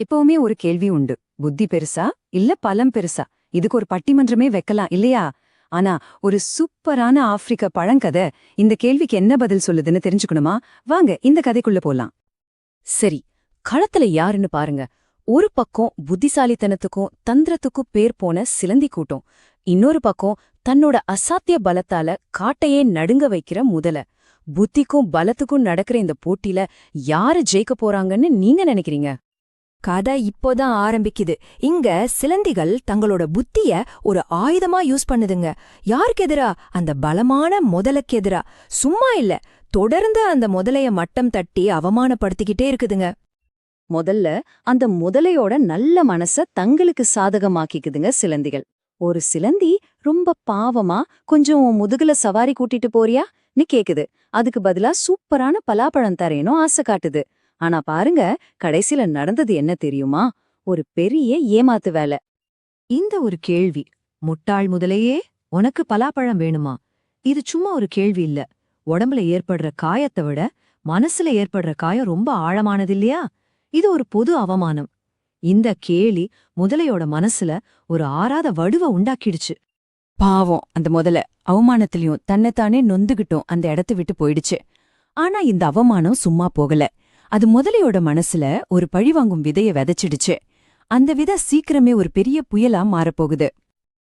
எப்பவுமே ஒரு கேள்வி உண்டு. புத்தி பெருசா? இல்ல பலம் பெருசா? இதுக்கு ஒரு பட்டிமன்றமே வைக்கலாம் இல்லையா? ஆனா ஒரு சூப்பரான ஆப்பிரிக்க பழங்கதை இந்த கேள்விக்கு என்ன பதில் சொல்லுதுன்னு தெரிஞ்சுக்கணுமா? வாங்க இந்த கதைக்குள்ள போலாம். சரி களத்துல யாருன்னு பாருங்க. ஒரு பக்கம் புத்திசாலித்தனத்துக்கும் தந்திரத்துக்கும் பேர் போன சிலந்தி கூட்டம். இன்னொரு பக்கம் தன்னோட அசாத்திய பலத்தால காட்டையே நடுங்க வைக்கிற முதல. புத்திக்கும் பலத்துக்கும் நடக்கிற இந்த போட்டில யாரு ஜெயிக்க போறாங்கன்னு நீங்க நினைக்கிறீங்க? கதை இப்போதான் ஆரம்பிக்குது. இங்க சிலந்திகள் தங்களோட புத்திய ஒரு ஆயுதமா யூஸ் பண்ணுதுங்க. யாருக்கு எதிரா? அந்த பலமான முதலுக்கு எதிரா. சும்மா இல்ல தொடர்ந்து அந்த முதலைய மட்டம் தட்டி அவமானப்படுத்திக்கிட்டே இருக்குதுங்க. முதல்ல அந்த முதலையோட நல்ல மனச தங்களுக்கு சாதகமாக்கிக்குதுங்க சிலந்திகள். ஒரு சிலந்தி ரொம்ப பாவமா கொஞ்சம் முதுகுல சவாரி கூட்டிட்டு போறியா? நீ கேக்குது. அதுக்கு பதிலா சூப்பரான பலாப்பழம் தரேனும் ஆசை காட்டுது. ஆனா பாருங்க கடைசில நடந்தது என்ன தெரியுமா? ஒரு பெரிய ஏமாத்து வேலை. இந்த ஒரு கேள்வி முட்டாள் முதலையே உனக்கு பலாப்பழம் வேணுமா? இது சும்மா ஒரு கேள்வி இல்ல. உடம்புல ஏற்படுற காயத்தை விட மனசுல ஏற்படுற காயம் ரொம்ப ஆழமானது இல்லையா? இது ஒரு பொது அவமானம். இந்த கேலி முதலையோட மனசுல ஒரு ஆறாத வடுவ உண்டாக்கிடுச்சு. பாவம் அந்த முதல. அவமானத்திலயும் தன்னைத்தானே நொந்துகிட்டும் அந்த இடத்த விட்டு போயிடுச்சு. ஆனா இந்த அவமானம் சும்மா போகல. அது முதலையோட மனசுல ஒரு பழிவாங்கும் விதைய விதைச்சிடுச்சு. அந்த விதை சீக்கிரமே ஒரு பெரிய புயலா மாறப்போகுது.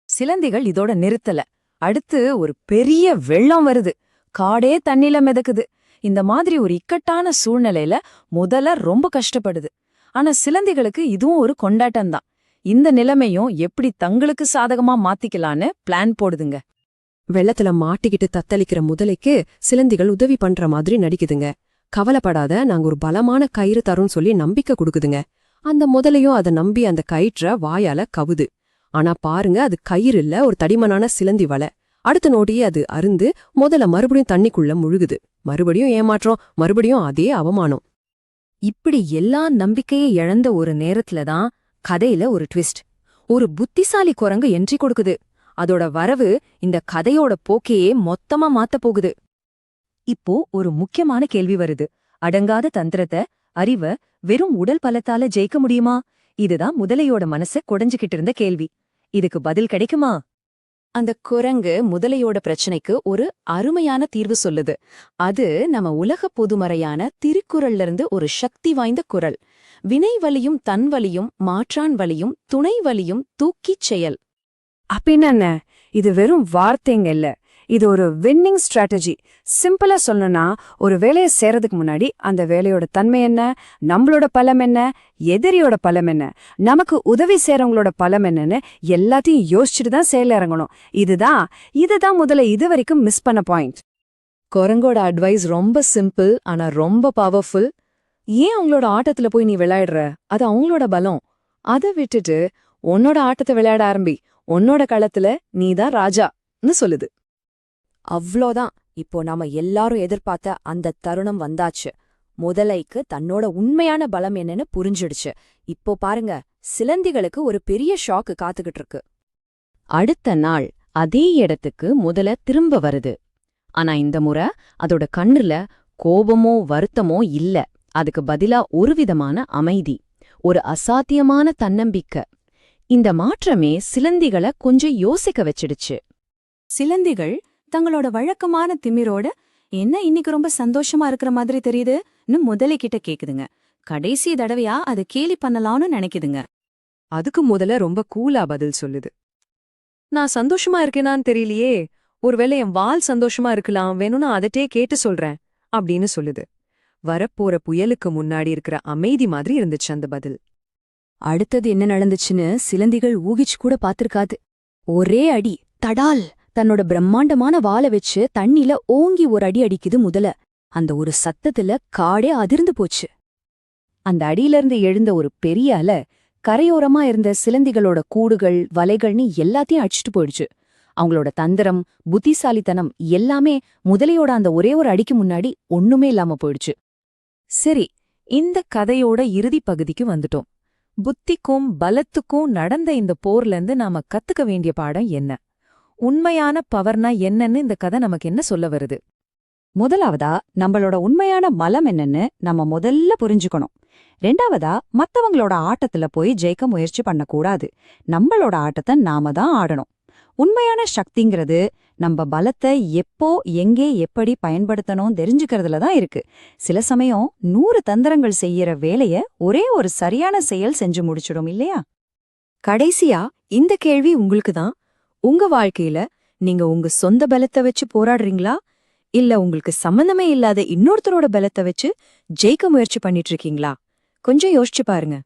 சிலந்திகள் இதோட நிறுத்தல. அடுத்து ஒரு பெரிய வெள்ளம் வருது. காடே தண்ணில மிதக்குது. இந்த மாதிரி ஒரு இக்கட்டான சூழ்நிலையில முதல்ல ரொம்ப கஷ்டப்படுது. ஆனா சிலந்திகளுக்கு இதுவும் ஒரு கொண்டாட்டம்தான் இந்த நிலைமையும் எப்படி தங்களுக்கு சாதகமா மாத்திக்கலான்னு பிளான் போடுதுங்க. வெள்ளத்துல மாட்டிக்கிட்டு தத்தளிக்கிற முதலைக்கு சிலந்திகள் உதவி பண்ற மாதிரி நடிக்குதுங்க. கவலைப்படாத நாங்க ஒரு பலமான கயிறு தரோம் சொல்லி நம்பிக்கை கொடுக்குதுங்க. அந்த முதலையும் அதை நம்பி அந்த கயிற்ற வாயால கவுது. ஆனா பாருங்க அது கயிறு இல்ல ஒரு தடிமனான சிலந்தி வலை. அடுத்த நோட்டியே அது அருந்து முதல்ல மறுபடியும் தண்ணிக்குள்ள முழுகுது. மறுபடியும் ஏமாற்றம் மறுபடியும் அதே அவமானம். இப்படி எல்லா நம்பிக்கையை இழந்த ஒரு நேரத்துல தான் கதையில ஒரு ட்விஸ்ட். ஒரு புத்திசாலி குரங்கு என்ட்ரி கொடுக்குது. அதோட வரவு இந்த கதையோட போக்கையே மொத்தமா மாத்தப் போகுது. இப்போ ஒரு முக்கியமான கேள்வி வருது. அடங்காத தந்திரத்தை அறிவ வெறும் உடல் பலத்தால ஜெயிக்க முடியுமா? இதுதான் முதலையோட மனச குடைஞ்சுகிட்டு இருந்த கேள்வி. இதுக்கு பதில் கிடைக்குமா? அந்த குரங்கு முதலையோட பிரச்சனைக்கு ஒரு அருமையான தீர்வு சொல்லுது. அது நம்ம உலக பொதுமறையான திருக்குறள்ல இருந்து ஒரு சக்தி வாய்ந்த குரல். வினை வலியும் தன் வலியும் மாற்றான் வலியும் துணை வலியும் தூக்கிச் செயல். அப்படின்னு இது வெறும் வார்த்தைங்க இல்ல. இது ஒரு வின்னிங் ஸ்ட்ராட்டஜி சிம்பிளா சொல்லணும்னா ஒரு வேலையை செய்யறதுக்கு முன்னாடி அந்த வேலையோட தன்மை என்ன? நம்மளோட பலம் என்ன? எதிரியோட பலம் என்ன? நமக்கு உதவி செய்யறவங்களோட பலம் என்னன்னு எல்லாத்தையும் யோசிச்சுட்டு தான் செயல இறங்கணும். இதுதான் இதுதான் முதல்ல இது வரைக்கும் மிஸ் பண்ண பாயிண்ட் குரங்கோட அட்வைஸ் ரொம்ப சிம்பிள் ஆனா ரொம்ப பவர்ஃபுல் ஏன் அவங்களோட ஆட்டத்துல போய் நீ விளையாடுற? அது அவங்களோட பலம். அதை விட்டுட்டு உன்னோட ஆட்டத்தை விளையாட ஆரம்பி. உன்னோட களத்துல நீதான் ராஜான்னு சொல்லுது. அவ்ளோதான். இப்போ நாம எல்லாரும் எதிர்பார்த்த அந்த தருணம் வந்தாச்சு. முதலைக்கு தன்னோட உண்மையான பலம் என்னன்னு புரிஞ்சிடுச்சு. இப்போ பாருங்க சிலந்திகளுக்கு ஒரு பெரிய ஷாக்கு காத்துக்கிட்டு இருக்கு. அடுத்த நாள் அதே இடத்துக்கு முதல திரும்ப வருது. ஆனா இந்த முறை அதோட கண்ணுல கோபமோ வருத்தமோ இல்ல. அதுக்கு பதிலா ஒரு விதமான அமைதி ஒரு அசாத்தியமான தன்னம்பிக்கை. இந்த மாற்றமே சிலந்திகளை கொஞ்சம் யோசிக்க வச்சிடுச்சு. சிலந்திகள் தங்களோட வழக்கமான திமிரோட என்ன இன்னைக்கு ரொம்ப சந்தோஷமா இருக்கிற மாதிரி தெரியுதுன்னு முதலை கிட்ட கேக்குதுங்க. கடைசி தடவையா அது கேலி பண்ணலாம்னு நினைக்குதுங்க. அதுக்கு முதல்ல ரொம்ப கூலா பதில் சொல்லுது. நான் சந்தோஷமா இருக்கேனான்னு தெரியலையே. ஒருவேளை என் வால் சந்தோஷமா இருக்கலாம். வேணும்னா அதட்டே கேட்டு சொல்றேன். அப்படின்னு சொல்லுது. வரப்போற புயலுக்கு முன்னாடி இருக்கிற அமைதி மாதிரி இருந்துச்சு அந்த பதில். அடுத்தது என்ன நடந்துச்சுன்னு சிலந்திகள் ஊகிச்சு கூட பாத்திருக்காது ஒரே அடி. தடால். தன்னோட பிரம்மாண்டமான வாழை வச்சு தண்ணில ஓங்கி ஒரு அடி அடிக்குது முதல. அந்த ஒரு சத்தத்துல காடே அதிர்ந்து போச்சு. அந்த அடியிலிருந்து எழுந்த ஒரு பெரிய அலை கரையோரமா இருந்த சிலந்திகளோட கூடுகள் வலைகள்னு எல்லாத்தையும் அடிச்சுட்டு போயிடுச்சு. அவங்களோட தந்திரம் புத்திசாலித்தனம் எல்லாமே முதலையோட அந்த ஒரே ஒரு அடிக்கு முன்னாடி ஒண்ணுமே இல்லாம போயிடுச்சு. சரி இந்த கதையோட இறுதி பகுதிக்கு வந்துட்டோம். புத்திக்கும் பலத்துக்கும் நடந்த இந்த போர்ல இருந்து நாம கத்துக்க வேண்டிய பாடம் என்ன? உண்மையான பவர்னா என்னன்னு இந்த கதை நமக்கு என்ன சொல்ல வருது? முதலாவதா நம்மளோட உண்மையான மலம் என்னன்னு நம்ம முதல்ல புரிஞ்சுக்கணும். ரெண்டாவதா மத்தவங்களோட ஆட்டத்துல போய் ஜெயிக்க முயற்சி பண்ணக்கூடாது. நம்மளோட ஆட்டத்தை நாம தான் ஆடணும். உண்மையான சக்திங்கிறது நம்ம பலத்தை எப்போ எங்கே எப்படி பயன்படுத்தணும் தெரிஞ்சுக்கிறதுல தான் இருக்கு. சில சமயம் நூறு தந்திரங்கள் செய்யற வேலைய ஒரே ஒரு சரியான செயல் செஞ்சு முடிச்சிடும் இல்லையா? கடைசியா இந்த கேள்வி உங்களுக்கு தான் உங்க வாழ்க்கையில நீங்க உங்க சொந்த பலத்தை வச்சு போராடுறீங்களா? இல்ல உங்களுக்கு சம்பந்தமே இல்லாத இன்னொருத்தரோட பலத்தை வச்சு ஜெயிக்க முயற்சி பண்ணிட்டு இருக்கீங்களா? கொஞ்சம் யோசிச்சு பாருங்க.